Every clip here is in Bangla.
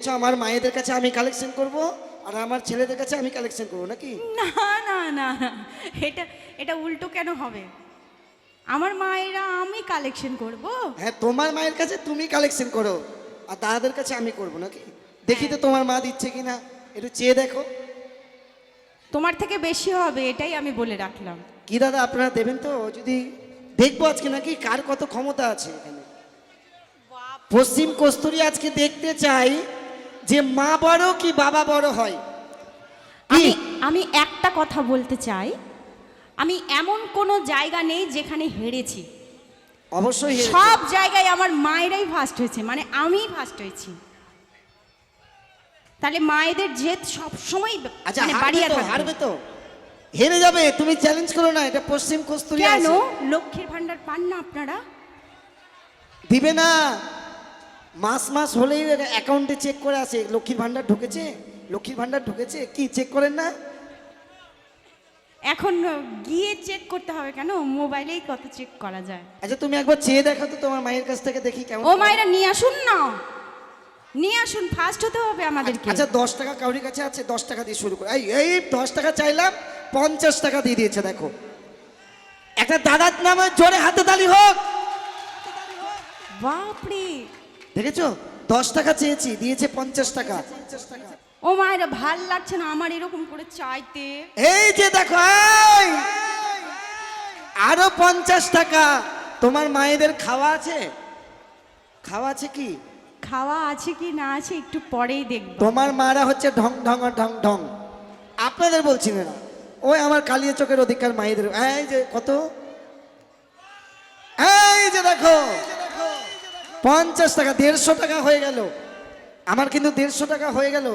আমার মায়েদের কাছে আমি কালেকশন করব আর আমার ছেলেদের কাছে আমি কালেকশন করব নাকি? না না না না। এটা এটা উল্টো কেন হবে? আমার মায়েরা আমি কালেকশন করব? হ্যাঁ তোমার মায়ের কাছে তুমি কালেকশন করো আর দাদাদের কাছে আমি করব নাকি? দেখি তো তোমার মা দিচ্ছে কিনা। একটু চেয়ে দেখো। তোমার থেকে বেশি হবে এটাই আমি বলে রাখলাম। কি দাদা আপনারা দেবেন তো? যদি দেখব আজকে নাকি কার কত ক্ষমতা আছে এখানে? পশ্চিম কস্তুরি আজকে দেখতে চাই। যে মা বড় কি বাবা বড় হয়? আমি আমি একটা কথা বলতে চাই। আমি এমন কোনো জায়গা নেই যেখানে হেরেছি। অবশ্যই সব জায়গায় আমার মায়েরাই ফার্স্ট হয়েছে মানে আমিই ফার্স্ট হয়েছি। তাহলে মায়েদের জেদ সব সময় আচ্ছা মানে হারবে তো হেরে যাবে তুমি চ্যালেঞ্জ করো না এটা পশ্চিম কস্তুরি কেন? লক্ষ্মীর ভান্ডার পান না আপনারা? দিবে না। মাস মাস হলেই অ্যাকাউন্টে চেক করে আসে লক্ষ্মীর ভান্ডার ঢুকেছে? লক্ষ্মীর ভান্ডার ঢুকেছে? কি চেক করেন না? এখন গিয়ে চেক করতে হবে কেন? মোবাইলেই কত চেক করা যায়? আচ্ছা তুমি একবার চেয়ে দেখো তো তোমার মায়ের কাছ থেকে দেখি কেমন ও মায়েরা নিয়ে আসুন না। নিয়ে আসুন ফার্স্ট হতে হবে আমাদেরকে। আচ্ছা দশ টাকা কাউরির কাছে আছে দশ টাকা দিয়ে শুরু করে। এই এই দশ টাকা চাইলাম পঞ্চাশ টাকা দিয়ে দিয়েছে দেখো। একটা দাদার নামে জোরে হাতে তালি হোক। বাপরে! দেখেছ? দশ টাকা চেয়েছি দিয়েছে পঞ্চাশ টাকা। ও মায়ের ভালো লাগছে না আমার এরকম করে চাইতে? এই যে দেখো! আরও পঞ্চাশ টাকা। তোমার মায়েদের খাওয়া আছে? খাওয়া আছে কি? খাওয়া আছে কি না আছে একটু পরেই দেখব। তোমার মারা হচ্ছে ঢং ঢং ঢং ঢং। আপনাদের বলছি না। ওই আমার কালিয়া চোখের অধিকার মায়েদের। এই যে কত? এই যে দেখো। পঞ্চাশ টাকা দেড়শো টাকা হয়ে গেল। আমার কিন্তু দেড়শো টাকা হয়ে গেল।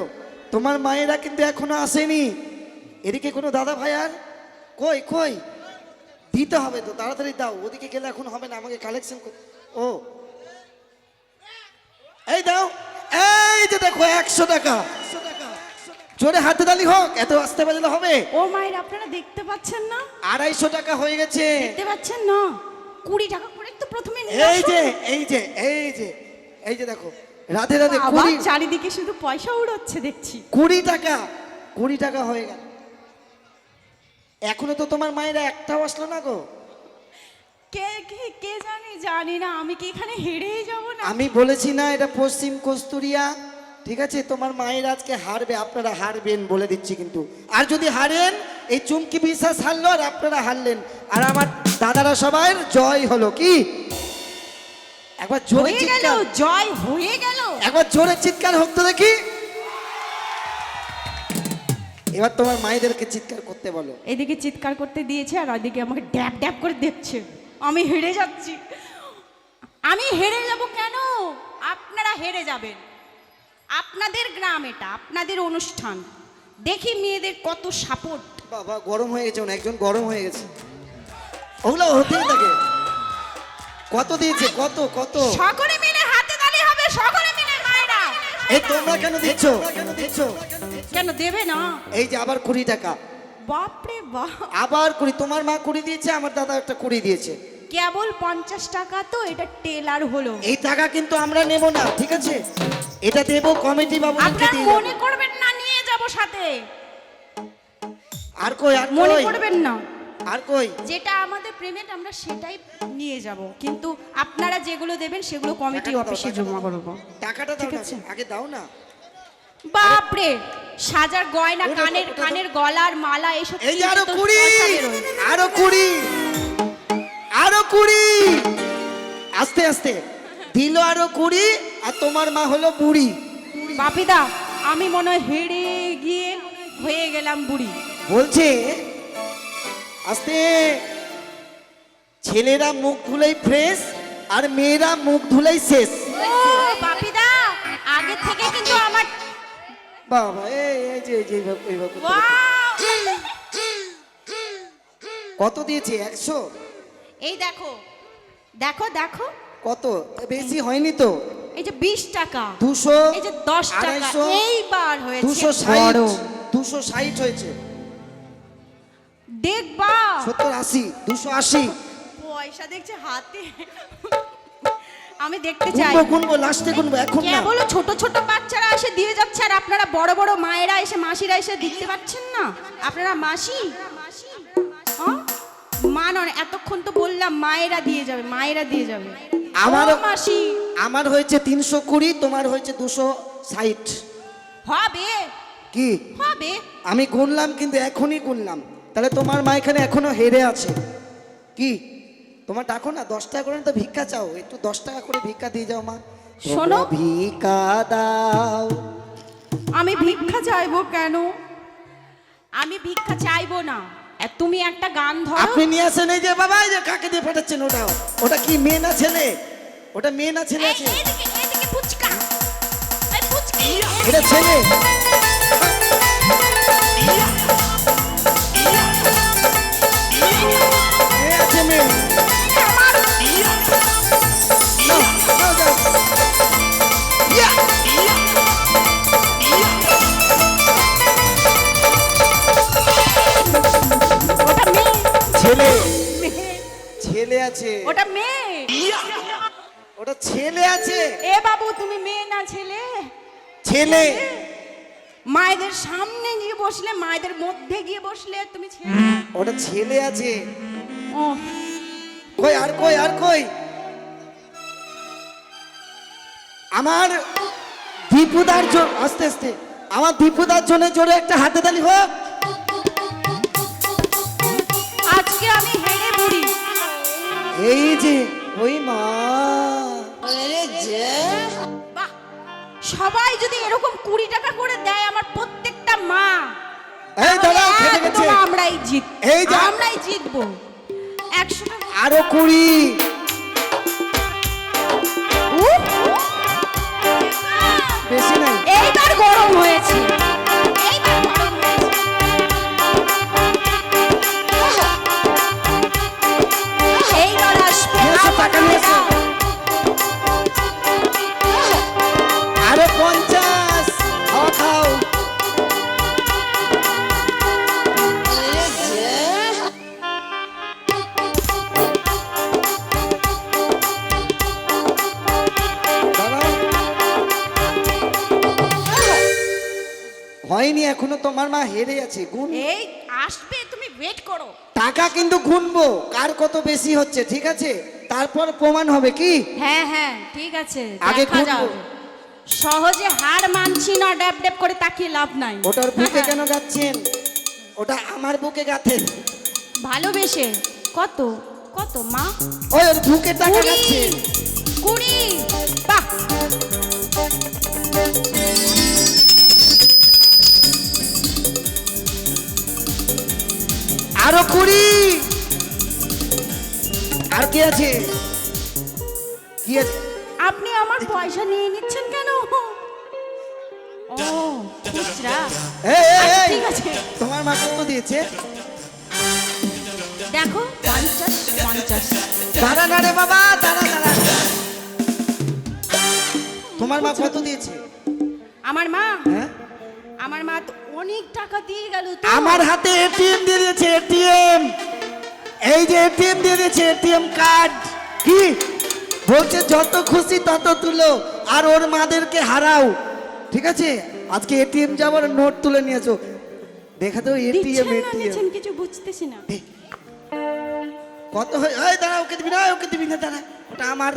তোমার মায়েরা কিন্তু এখনও আসেনি। এদিকে কোনো দাদা ভাই আর? কই কই? দিতে হবে তো তাড়াতাড়ি দাও। ওদিকে গেলে এখন হবে না আমাকে কালেকশন ও। এই দাও। এই যে দেখো একশো টাকা। জোরে হাতে তালি হোক এত আসতে বাজলে হবে? ও মায়ের আপনারা দেখতে পাচ্ছেন না? আড়াইশো টাকা হয়ে গেছে। দেখতে পাচ্ছেন না? কুড়ি টাকা তো প্রথমে এই যে এই যে এই যে এই যে দেখো রাধে রাধে কুড়ি চারিদিকে শুধু পয়সা উড়োচ্ছে দেখছি। কুড়ি টাকা কুড়ি টাকা হয়ে গেল। এখনও তো তোমার মায়েরা একটাও আসলো না গো। কে কে কে জানি জানি না আমি কি এখানে হেরেই যাব না? আমি বলেছি না এটা পশ্চিম কস্তুরিয়া। ঠিক আছে তোমার মায়ের আজকে হারবে আপনারা হারবেন বলে দিচ্ছি কিন্তু। আর যদি হারেন এই চুমকি বিশ্বাস হারলো আর আপনারা হারলেন। আর আমার দাদারা সবাই জয় হলো কি? একবার জোরে গেল জয় হয়ে গেল। একবার জোরে চিৎকার হোক তো দেখি। এবার তোমার মায়েদেরকে চিৎকার করতে বলো। এদিকে চিৎকার করতে দিয়েছে আর ওইদিকে আমাকে ড্যাব ড্যাব করে দেখছে। আমি হেরে যাচ্ছি। আমি হেরে যাব কেন? আপনারা হেরে যাবেন। আপনাদের গ্রাম এটা আপনাদের অনুষ্ঠান। দেখি মেয়েদের কত সাপোর্ট বাবা গরম হয়ে গেছে একজন গরম হয়ে গেছে। ওগুলো হতেই থাকে। কত দিয়েছে? কত কত? সকলে মিলে হাতে তালি হবে সকলে মিলে মায়েরা। এই তোমরা কেন দিচ্ছ? কেন দিচ্ছ? কেন দেবে না? এই যে আবার কুড়ি টাকা। বাপরে বাপ। আবার কুড়ি তোমার মা কুড়ি দিয়েছে আমার দাদা একটা কুড়ি দিয়েছে। কেবল পঞ্চাশ টাকা তো এটা টেলার হলো। এই টাকা কিন্তু আমরা নেব না ঠিক আছে? এটা দেবো কমিটি বাবু আপনারা মনে করবেন না নিয়ে যাব সাথে। আর কই আর মনে করবেন না। আর কই? যেটা আমাদের পেমেন্ট আমরা সেটাই নিয়ে যাব। কিন্তু আপনারা যেগুলো দেবেন সেগুলো কমিটি অফিসে জমা। করব। টাকাটা দাও। আগে দাও না। বাপরে! সাজার গয়না কানের কানের গলার মালা এসব এই আরও কুড়ি। আরও কুড়ি আরও কুড়ি। আস্তে আস্তে। দিল আরও কুড়ি আর তোমার মা হলো বুড়ি। বাপিদা আমি মনে হয় হেরে গিয়ে হয়ে গেলাম বুড়ি। বলছে আস্তে। ছেলেরা মুখ ধুলেই ফ্রেশ আর মেয়েরা মুখ ধুলেই শেষ। বাপিদা আগে থেকে কিন্তু আমার বাবা এই যে যে! কত দিয়েছে? একশো? এই দেখো দেখো দেখো। কত? বেশি হয়নি তো। এই যে বিশ টাকা। দুশো এই যে দশ টাকা। এইবার হয়েছে। দুশো ষাট। দুশো ষাট হয়েছে। সত্তর আশি দুশো আশি। পয়সা দেখছে হাতে। আমি দেখতে চাই। গুনবো লাস্টে গুনবো এখন না। কেবল ছোট ছোট বাচ্চারা এসে দিয়ে যাচ্ছে আর আপনারা বড় বড় মায়েরা এসে মাসিরা এসে দিতে পারছেন না? আপনারা মাসি? হ্যাঁ? মা নয় এতক্ষণ তো বললাম মায়েরা দিয়ে যাবে মায়েরা দিয়ে যাবে। ও মাসি। আমার হয়েছে তিনশো কুড়ি তোমার হয়েছে দুশো ষাট। হবে। কি? হবে। আমি গুনলাম কিন্তু এখনই গুনলাম। তাহলে তোমার মা এখানে এখনও হেরে আছে। কি? তোমার ডাকো না দশ টাকা করে তো ভিক্ষা চাও? একটু দশ টাকা করে ভিক্ষা দিয়ে যাও মা। শোনো। ভিক্ষা দাও। আমি ভিক্ষা চাইব কেন? আমি ভিক্ষা চাইব না। তুমি একটা গান ধরো। আপনি নিয়ে আসেন এই যে বাবা এই যে কাকে দিয়ে পাঠাচ্ছেন ওটা? ওটা কি মেয়ে না ছেলে? ওটা মেয়ে না ছেলে এই, আছে? এটা ছেলে? ছেলে। ছেলে আছে। ওটা মেয়ে। ওটা ছেলে আছে। এ বাবু তুমি মেয়ে না ছেলে? ছেলে। মায়েদের সামনে গিয়ে বসলে মায়েদের মধ্যে গিয়ে বসলে তুমি ছেলে? ওটা ছেলে আছে। ও। কই আর কই আর কই? আমার দীপুদার জন্য আস্তে আস্তে। আমার দীপুদার জন্য জোরে একটা হাতে তালি হোক। আজকে আমি হেরে বুড়ি। এই যে ওই মা। বাহ! সবাই যদি এরকম কুড়ি টাকা করে দেয় আমার প্রত্যেকটা মা এই তাহলে খেতে গেছে। আমরাই জিত এই যে- আমরাই জিতবো। আরও কুড়ি। বেশি নাই। এইবার গরম হয়েছে। তোমার মা হেরে আছে গুণ এই আসবে তুমি ওয়েট করো। টাকা কিন্তু গুনবো কার কত বেশি হচ্ছে ঠিক আছে? তারপর প্রমাণ হবে কি? হ্যাঁ হ্যাঁ ঠিক আছে আগে ঘুরবো। সহজে হার মানছি না ড্যাব ড্যাব করে তাকিয়ে লাভ নাই। ওটার বুকে কেন গাচ্ছেন? ওটা আমার বুকে গাথেন ভালোবেসে। কত? কত মা? ওই ওর বুকে টাকা গাচ্ছেন। কুড়ি। বাহ! আরও কুড়ি। আর কি আছে? কি আছে? আপনি আমার পয়সা নিয়ে নিচ্ছেন কেন? ও খুচরা। আচ্ছা, ঠিক আছে। তোমার মা কত দিয়েছে? দেখো পঞ্চাশ পঞ্চাশ। দাঁড়া না রে বাবা দাঁড়া দাঁড়া। তোমার মা কত দিয়েছে? আমার মা? হ্যাঁ? আমার মা অনেক টাকা দিয়ে গেল আমার হাতে এটিএম দিয়ে দিয়েছে এটিএম এই যে এটিএম দিয়ে দিয়েছে এটিএম কার্ড কি? বলছে যত খুশি তত তুলো আর ওর মাদেরকে হারাও। ঠিক আছে? আজকে এটিএম যাবার নোট তুলে নিয়েছো। দেখা তো এটিএম এটিএম কিছু বুঝতেছি না। কত হয় এই দাঁড়া ওকে দিবি না ওকে দিবি না দাঁড়া। ওটা আমার।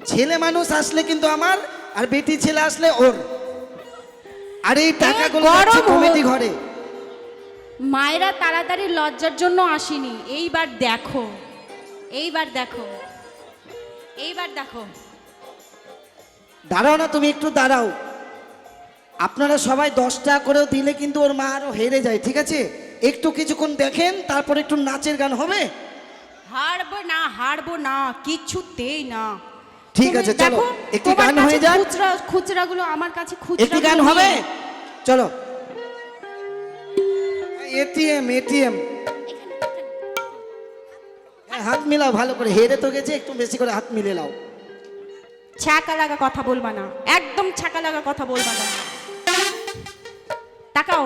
ছেলে মানুষ আসলে কিন্তু আমার আর বেটি ছেলে আসলে ওর। আর এই টাকাগুলো গরম যাচ্ছে কমিটি ঘরে। মায়েরা তাড়াতাড়ি লজ্জার জন্য আসেনি। এইবার দেখো। এইবার দেখো। এইবার দেখো। দাঁড়াও না তুমি একটু দাঁড়াও। আপনারা সবাই দশ টাকা করেও দিলে কিন্তু ওর মা আরও হেরে যায় ঠিক আছে? একটু কিছুক্ষণ দেখেন তারপর একটু নাচের গান হবে। হারবো না হারবো না কিছুতেই না। ঠিক আছে, চলো, দেখো, একটি গান হয়ে যাক। খুচরা খুচরাগুলো আমার কাছে খুচরা একটি গান হবে? চলো। এটিএম এটিএম হাত মিলাও ভালো করে। হেরে তো গেছে একটু বেশি করে হাত মিলে নাও। ছাকা লাগা কথা বলবা না। একদম ছাকা লাগা কথা বলবা না। তাকাও।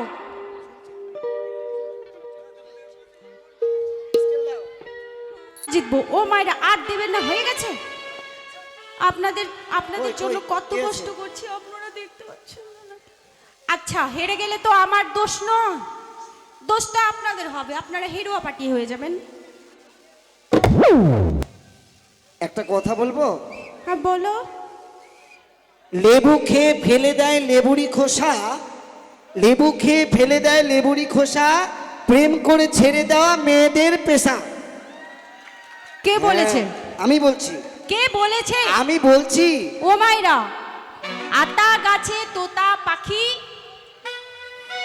জিতবো। ও মায়েরা আর দেবেন না হয়ে গেছে? আপনাদের আপনাদের জন্য কত কষ্ট করছি আপনারা দেখতে পাচ্ছেন আচ্ছা হেরে গেলে তো আমার দোষ নয়। দোষটা আপনাদের হবে আপনারা হেরুয়া পার্টি হয়ে যাবেন। একটা কথা বলব? হ্যাঁ বলো। লেবু খেয়ে ফেলে দেয় লেবুরি খোসা। লেবু খেয়ে ফেলে দেয় লেবুরি খোসা প্রেম করে ছেড়ে দেওয়া মেয়েদের পেশা। কে বলেছে? হ্যাঁ, আমি বলছি। কে বলেছে? আমি বলছি। ও মাইরা আতা গাছে তোতা পাখি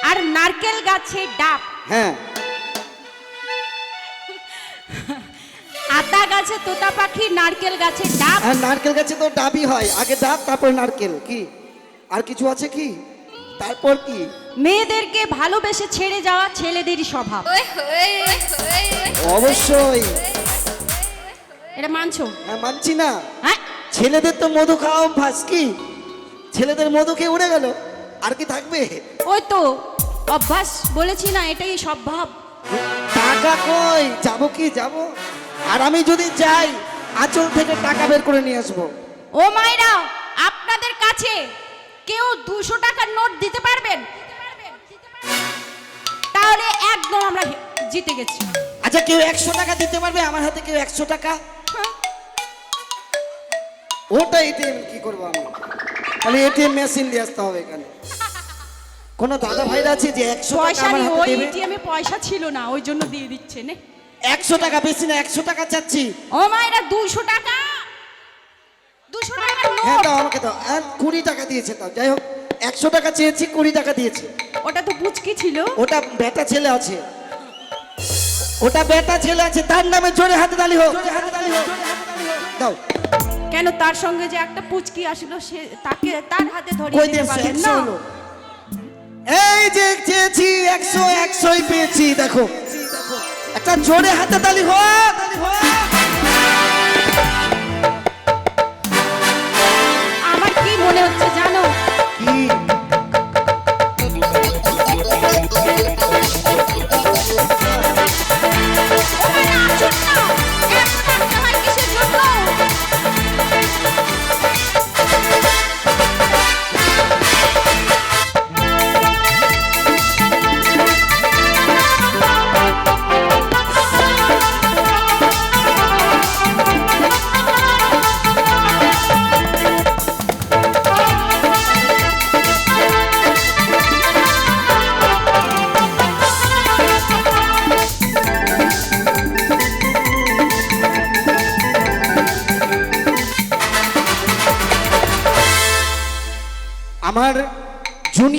আর নারকেল গাছে ডাব। হ্যাঁ। আতা গাছে তোতা পাখি নারকেল গাছে ডাব। আর নারকেল গাছে তো ডাবই হয়। আগে ডাব তারপর নারকেল কি? আর কিছু আছে কি? তারপর কি? মেয়েদেরকে ভালোবেসে ছেড়ে যাওয়া ছেলেদেরই স্বভাব। অবশ্যই। এটা মানছো? হ্যাঁ মানছি না। হ্যাঁ? ছেলেদের তো মধু খাওয়া অভ্যাস কি? ছেলেদের মধু খেয়ে উড়ে গেল। আর কি থাকবে? ওই তো অভ্যাস বলেছি না এটাই স্বভাব টাকা কই? যাব কি? যাব। আর আমি যদি যাই আঁচল থেকে টাকা বের করে নিয়ে আসব। ও মাইরা আপনাদের কাছে কেউ দুশো টাকার নোট দিতে পারবেন? তাহলে একদম আমরা জিতে গেছি। আচ্ছা কেউ একশো টাকা দিতে পারবে? আমার হাতে কেউ একশো টাকা। ওটা এটিএম কি করব আমি? তাহলে এটিএম মেশিন দিয়ে আসতে হবে এখানে। কোনো দাদা ভাইরা আছে যে একশো টাকা পয়সা আমার হাতে দেবে? এটিএমে পয়সা ছিল না ওই জন্য দিয়ে দিচ্ছে নে। একশো টাকা বেশি না একশো টাকা চাচ্ছি। ও মায়েরা দুশো টাকা। দুশো টাকার হ্যাঁ দাও আমাকে দাও। আর কুড়ি টাকা দিয়েছে তাও যাই হোক একশো টাকা চেয়েছি কুড়ি টাকা দিয়েছে। ওটা তো পুচকি ছিল। ওটা বেটা ছেলে আছে। ওটা বেটা ছেলে আছে তার নামে জোরে হাতে তালি হোক। দাও। কেন তার সঙ্গে যে একটা পুচকি আসলো সে তাকে তার হাতে ধরিয়ে দিতে পারলেন না। এই যে চেয়েছি একশো একশোই পেয়েছি দেখো। একটা জোরে হাতে তালি হোক তালি হোক।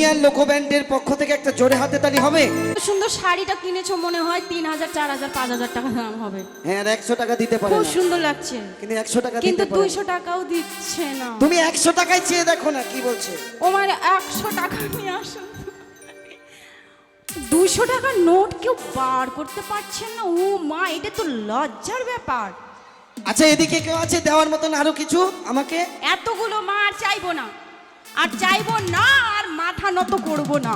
জুনিয়র লোকো ব্যান্ডের পক্ষ থেকে একটা জোরে হাতে তালি হবে। সুন্দর শাড়িটা কিনেছো মনে হয় তিন হাজার চার হাজার পাঁচ হাজার টাকা দাম হবে। হ্যাঁ একশো টাকা দিতে পারে খুব সুন্দর লাগছে। কিন্তু একশো টাকা কিন্তু দুইশো টাকাও দিচ্ছে না। তুমি একশো টাকায় চেয়ে দেখো না কি বলছে। ও মানে একশো টাকা নিয়ে আসুন দুশো টাকার নোট কেউ বার করতে পারছেন না। ও মা এটা তো লজ্জার ব্যাপার। আচ্ছা এদিকে কেউ আছে? দেওয়ার মতন আরও কিছু আমাকে? এতগুলো মা আর চাইব না। আর চাইব না মাথা নত করব না।